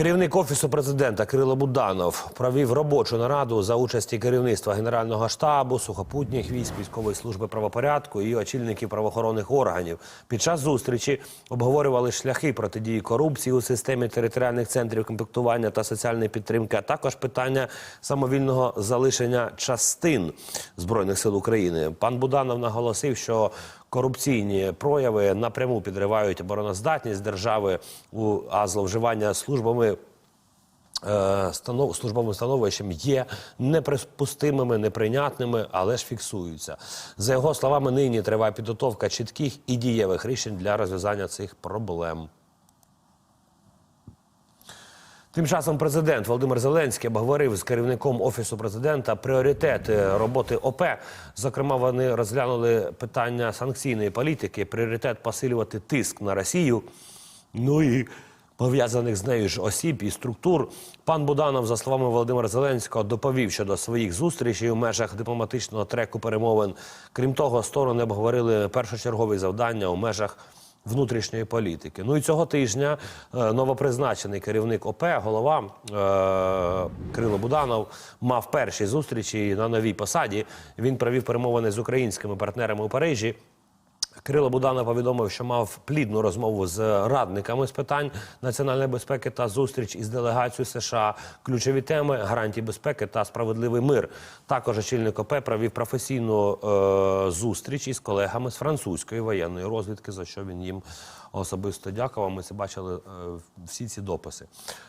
Керівник офісу президента Кирило Буданов провів робочу нараду за участі керівництва Генерального штабу, сухопутніх військ, військової служби правопорядку і очільників правоохоронних органів. Під час зустрічі обговорювали шляхи протидії корупції у системі територіальних центрів комплектування та соціальної підтримки, а також питання самовільного залишення частин збройних сил України. Пан Буданов наголосив, що корупційні прояви напряму підривають обороноздатність держави, а зловживання службами. е, станов, службовим становищем є неприпустимими, неприйнятними, але ж фіксуються. За його словами, нині триває підготовка чітких і дієвих рішень для розв'язання цих проблем. Тим часом президент Володимир Зеленський обговорив з керівником офісу президента пріоритети роботи ОП. Зокрема, вони розглянули питання санкційної політики, пріоритет посилювати тиск на Росію. Ну і пов'язаних з нею ж осіб і структур. Пан Буданов, за словами Володимира Зеленського, доповів щодо своїх зустрічей у межах дипломатичного треку перемовин. Крім того, сторони обговорили першочергові завдання у межах внутрішньої політики. Ну і цього тижня е, новопризначений керівник ОП, голова е, Кирило Буданов, мав перші зустрічі на новій посаді. Він провів перемовини з українськими партнерами у Парижі. Кирило Буданов повідомив, що мав плідну розмову з радниками з питань національної безпеки та зустріч із делегацією США. Ключові теми гарантії безпеки та справедливий мир. Також очільник ОП провів професійну е, зустріч із колегами з французької воєнної розвідки, за що він їм особисто дякував. Ми це бачили е, всі ці дописи.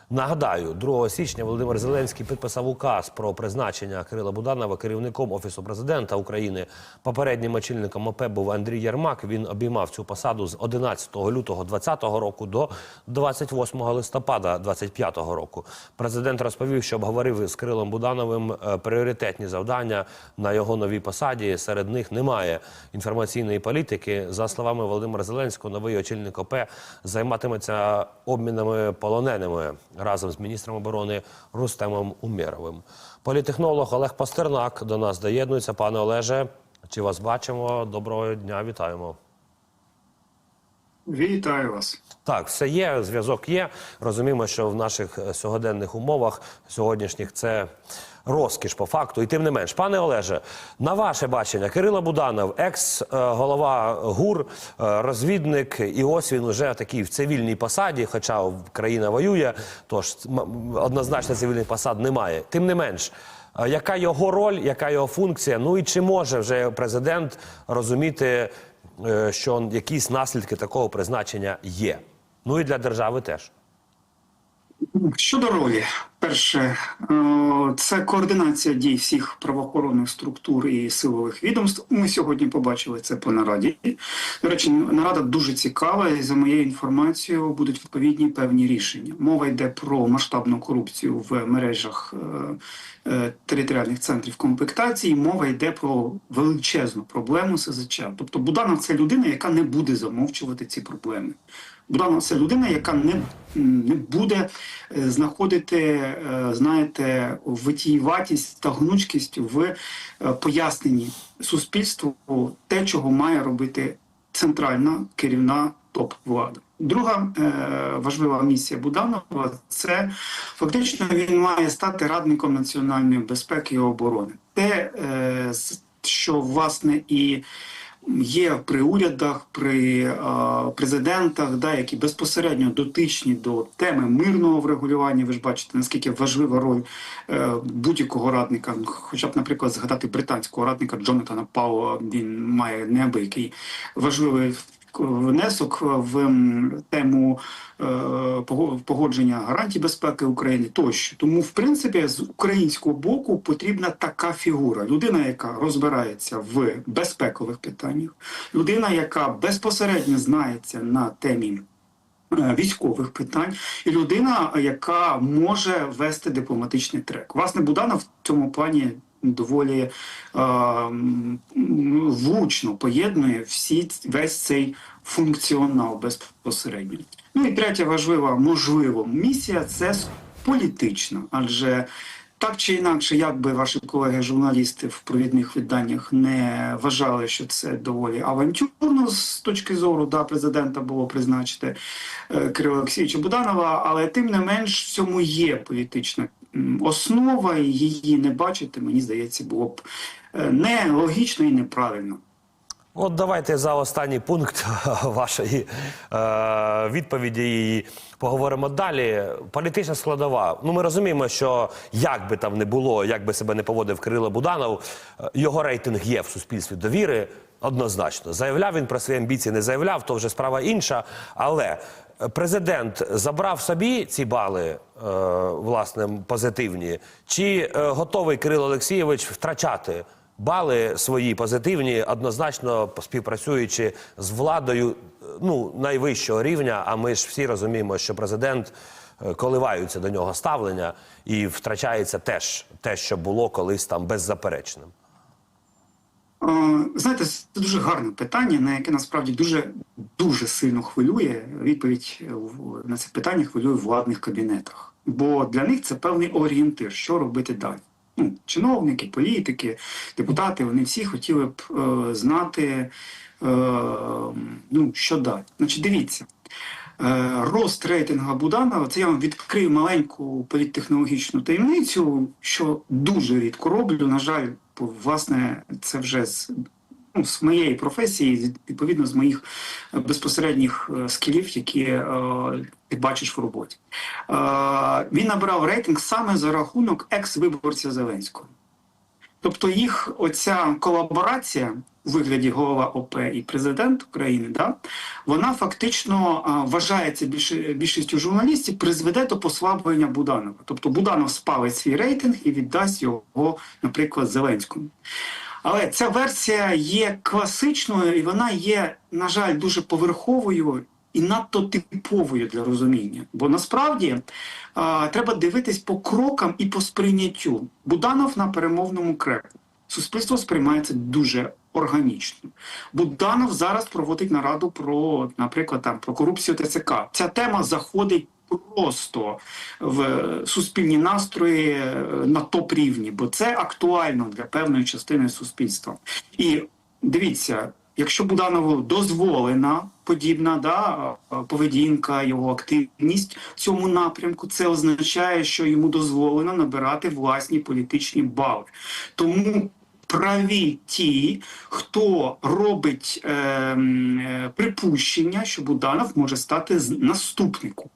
Нагадаю, 2 січня Володимир Зеленський підписав указ про призначення Кирила Буданова керівником офісу президента України. Попереднім очільником ОП був Андрій Єрмак. Він обіймав цю посаду з 11 лютого 2020 року до 28 листопада 2025 року. Президент розповів, що обговорив з Кирилом Будановим е, пріоритетні завдання на його новій посаді. Серед них немає інформаційної політики. За словами Володимира Зеленського, новий очільник ОП займатиметься обмінами полоненими разом з міністром оборони Рустемом Умєровим. Політехнолог Олег Пастернак до нас доєднується. Пане Олеже, чи вас бачимо? Доброго дня, вітаємо. Вітаю вас. Так, все є, зв'язок є. Розуміємо, що в наших е, сьогоденних умовах сьогоднішніх це розкіш по факту. І тим не менш, пане Олеже, на ваше бачення, Кирило Буданов, екс-голова ГУР, е, розвідник, і ось він уже такий в цивільній посаді, хоча країна воює, тож однозначно цивільних посад немає. Тим не менш. е, Яка його роль, яка його функція? Ну і чи може вже президент розуміти, е, що якісь наслідки такого призначення є? Ну і для держави теж. Щодо ролі, перше, е, це координація дій всіх правоохоронних структур і силових відомств. Ми сьогодні побачили це по нараді. До речі, нарада дуже цікава, і за моєю інформацією будуть відповідні певні рішення. Мова йде про масштабну корупцію в мережах е, е, територіальних центрів комплектації. Мова йде про величезну проблему СЗЧ. Тобто Буданов це людина, яка не буде замовчувати ці проблеми. Буданов це людина, яка не, не буде е, знаходити, е, знаєте, витіюватість та гнучкість в е, поясненні суспільству те, чого має робити центральна керівна топ-влада. Друга е, важлива місія Буданова це фактично він має стати радником національної безпеки і оборони. Те, е, що власне і є при урядах, при президентах, да, які безпосередньо дотичні до теми мирного врегулювання. Ви ж бачите, наскільки важлива роль е, будь-якого радника. Хоча б, наприклад, згадати британського радника Джонатана Пауа, він має неабиякий важливий внесок в тему е, погодження гарантій безпеки України тощо. Тому, в принципі, з українського боку потрібна така фігура: людина, яка розбирається в безпекових питаннях, людина, яка безпосередньо знається на темі. е, Військових питань і людина, яка може вести дипломатичний трек. Власне, Буданов в цьому плані доволі е, влучно поєднує всі весь цей функціонал безпосередньо. Ну і третя важлива, можливо, місія це політична, адже так чи інакше, як би ваші колеги-журналісти в провідних виданнях не вважали, що це доволі авантюрно з точки зору да, президента було призначити е, Кирила Олексійовича Буданова, але тим не менш в цьому є політична основа, її не бачити, мені здається, було б е, нелогічно і неправильно. От давайте за останній пункт вашої е, відповіді і поговоримо далі. Політична складова. Ну ми розуміємо, що як би там не було, як би себе не поводив Кирило Буданов, е, його рейтинг є в суспільстві довіри. Однозначно, заявляв він про свої амбіції, не заявляв, то вже справа інша. Але президент забрав собі ці бали, е, власне, позитивні, чи е, готовий Кирило Олексійович втрачати бали свої позитивні, однозначно співпрацюючи з владою е, ну, найвищого рівня. А ми ж всі розуміємо, що президент коливаються до нього ставлення і втрачається теж те, що було колись там беззаперечним. Е, Знаєте, це дуже гарне питання, на яке насправді дуже дуже сильно хвилює. Відповідь на це питання хвилює в владних кабінетах, бо для них це певний орієнтир, що робити далі. Ну, чиновники, політики, депутати, вони всі хотіли б е, знати, е, ну що далі. Значить, дивіться. Е, Рост рейтингу Буданова, це я вам відкрию маленьку політтехнологічну таємницю, що дуже рідко роблю. На жаль, власне, це вже з, ну, з моєї професії, відповідно з моїх е, безпосередніх е, скілів, які е, ти бачиш в роботі. Е, він набрав рейтинг саме за рахунок екс-виборця Зеленського. Тобто їх оця колаборація у вигляді голова ОП і президент України, да, вона фактично вважається більш- більшістю журналістів, призведе до послаблення Буданова. Тобто Буданов спалить свій рейтинг і віддасть його, наприклад, Зеленському. Але ця версія є класичною і вона є, на жаль, дуже поверховою і надто типовою для розуміння. Бо насправді а, треба дивитись по крокам і по сприйняттю. Буданов на перемовному креку. Суспільство сприймає це дуже органічно. Буданов зараз проводить нараду про, наприклад, там про корупцію ТЦК. Ця тема заходить просто в суспільні настрої е, на топ рівні, бо це актуально для певної частини суспільства. І дивіться, якщо Буданову дозволена подібна да, поведінка, його активність в цьому напрямку, це означає, що йому дозволено набирати власні політичні бали. Тому праві ті, хто робить е, е, припущення, що Буданов може стати наступником.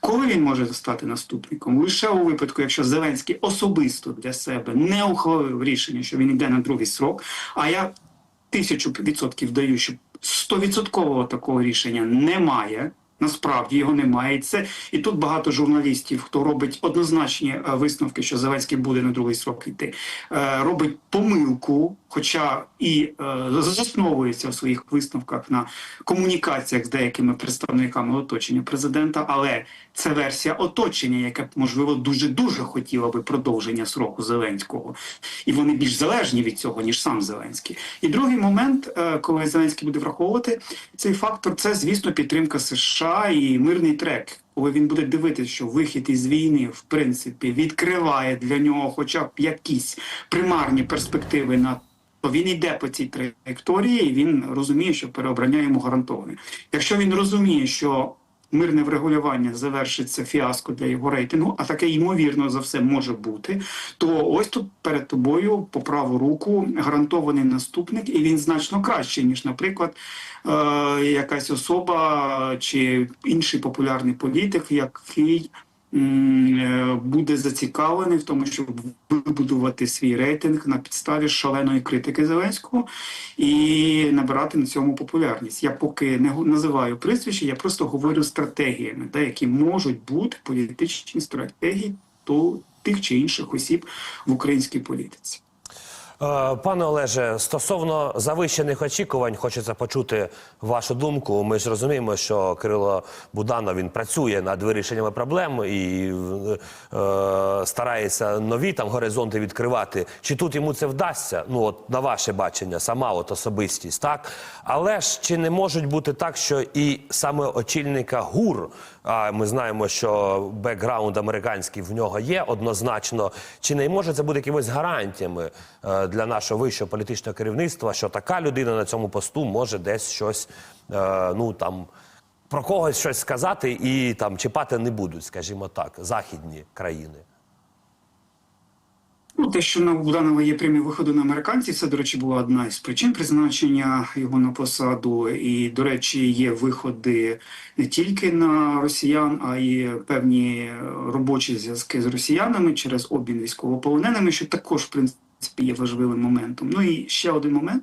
Коли він може стати наступником? Лише у випадку, якщо Зеленський особисто для себе не ухвалив рішення, що він йде на другий срок. А я тисячу відсотків даю, що стовідсоткового такого рішення немає. Насправді його немає. І це і тут багато журналістів, хто робить однозначні е, висновки, що Зеленський буде на другий срок йти, е, робить помилку, хоча і е, засновується в своїх висновках на комунікаціях з деякими представниками оточення президента. Але це версія оточення, яке можливо дуже дуже хотіло би продовження сроку Зеленського, і вони більш залежні від цього ніж сам Зеленський. І другий момент, коли Зеленський буде враховувати цей фактор, це звісно підтримка США і мирний трек. Коли він буде дивитися, що вихід із війни в принципі відкриває для нього, хоча б якісь примарні перспективи на то він йде по цій траєкторії, і він розуміє, що переобрання йому гарантоване. Якщо він розуміє, що мирне врегулювання завершиться фіаско для його рейтингу, а таке ймовірно за все може бути, то ось тут перед тобою по праву руку гарантований наступник, і він значно кращий, ніж, наприклад, е, якась особа чи інший популярний політик, який буде зацікавлений в тому, щоб вибудувати свій рейтинг на підставі шаленої критики Зеленського і набирати на цьому популярність. Я поки не називаю прізвища, я просто говорю стратегіями, да, які можуть бути політичні стратегії то тих чи інших осіб в українській політиці. Е, Пане Олеже, стосовно завищених очікувань, хочеться почути вашу думку. Ми ж розуміємо, що Кирило Буданов він працює над вирішеннями проблем і е, старається нові там горизонти відкривати. Чи тут йому це вдасться? Ну от на ваше бачення, сама от особистість, так але ж чи не можуть бути так, що і саме очільника ГУР, а ми знаємо, що бекграунд американський в нього є однозначно. Чи не може це бути якимись гарантіями е, для нашого вищого політичного керівництва, що така людина на цьому посту може десь щось, е, ну там про когось щось сказати і там чіпати не будуть, скажімо так, західні країни. Ну, те, що на Буданова є прямі виходи на американців, це, до речі, була одна із причин призначення його на посаду. І, до речі, є виходи не тільки на росіян, а й певні робочі зв'язки з росіянами через обмін військовополоненими, що також в принципі. Є важливим моментом. Ну і ще один момент.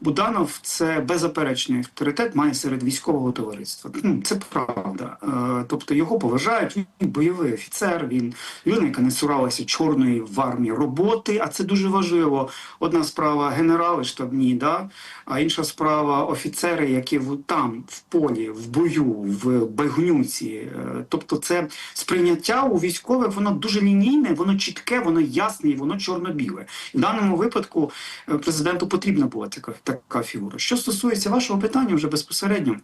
Буданов це беззаперечний авторитет має серед військового товариства. Ну це правда. Е, тобто його поважають. Він бойовий офіцер. Він людина, яка не цуралася чорної в армії роботи. А це дуже важливо. Одна справа генерали штабні, да а інша справа офіцери, які там в полі, в бою, в багнюці. Е, Тобто, це сприйняття у військових воно дуже лінійне, воно чітке, воно ясне і воно чорно-біле. В даному випадку е, президенту потрібна була така, така фігура. Що стосується вашого питання, вже безпосередньо. Е,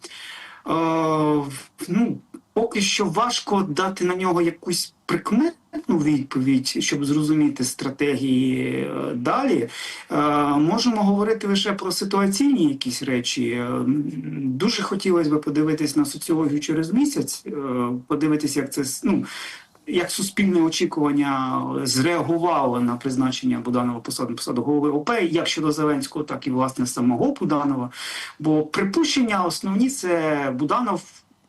ну, поки що важко дати на нього якусь прикметну відповідь, щоб зрозуміти стратегії е, далі. Е, можемо говорити лише про ситуаційні якісь речі. Е, Дуже хотілося б подивитись на соціологію через місяць, е, подивитись, як це ну, як суспільне очікування зреагувало на призначення Буданова посаду посаду голови ОП, як щодо Зеленського, так і власне самого Буданова. Бо припущення основні це Буданов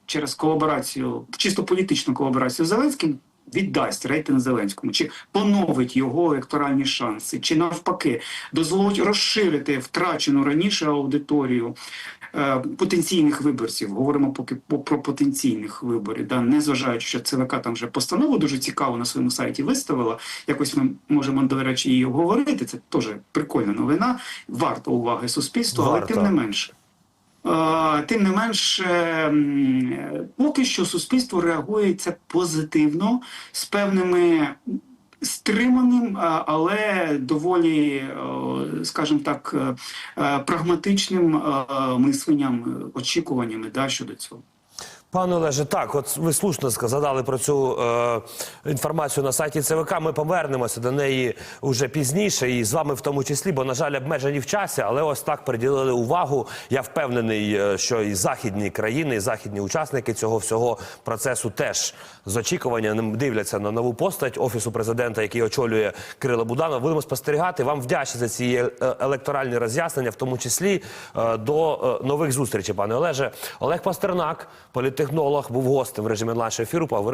через колаборацію, чисто політичну колаборацію з Зеленським. Віддасть рейтинг Зеленському, чи поновить його електоральні шанси, чи навпаки дозволить розширити втрачену раніше аудиторію е, потенційних виборців. Говоримо поки по- про потенційних виборів, да, незважаючи, що ЦВК там вже постанову дуже цікаво на своєму сайті виставила. Якось ми можемо, до речі, її обговорити. Це теж прикольна новина. Варто уваги суспільства, але тим не менше. Е, Тим не менш, е, поки що суспільство реагує це позитивно з певними стриманим, але доволі, скажімо так, е, е, прагматичним е, мисленням, очікуваннями да, щодо цього. Пане Олеже, так, от ви слушно згадали про цю е, інформацію на сайті ЦВК. Ми повернемося до неї вже пізніше, і з вами в тому числі, бо, на жаль, обмежені в часі, але ось так приділили увагу. Я впевнений, е, що і західні країни, і західні учасники цього всього процесу теж з очікуванням дивляться на нову постать офісу президента, який очолює Кирило Буданов. Будемо спостерігати. Вам вдячні за ці е, електоральні роз'яснення, в тому числі е, до е, нових зустрічей, пане Олеже. Олег Пастернак, політтехнолог, був гостем в режимі нашого ефіру. Поговорили.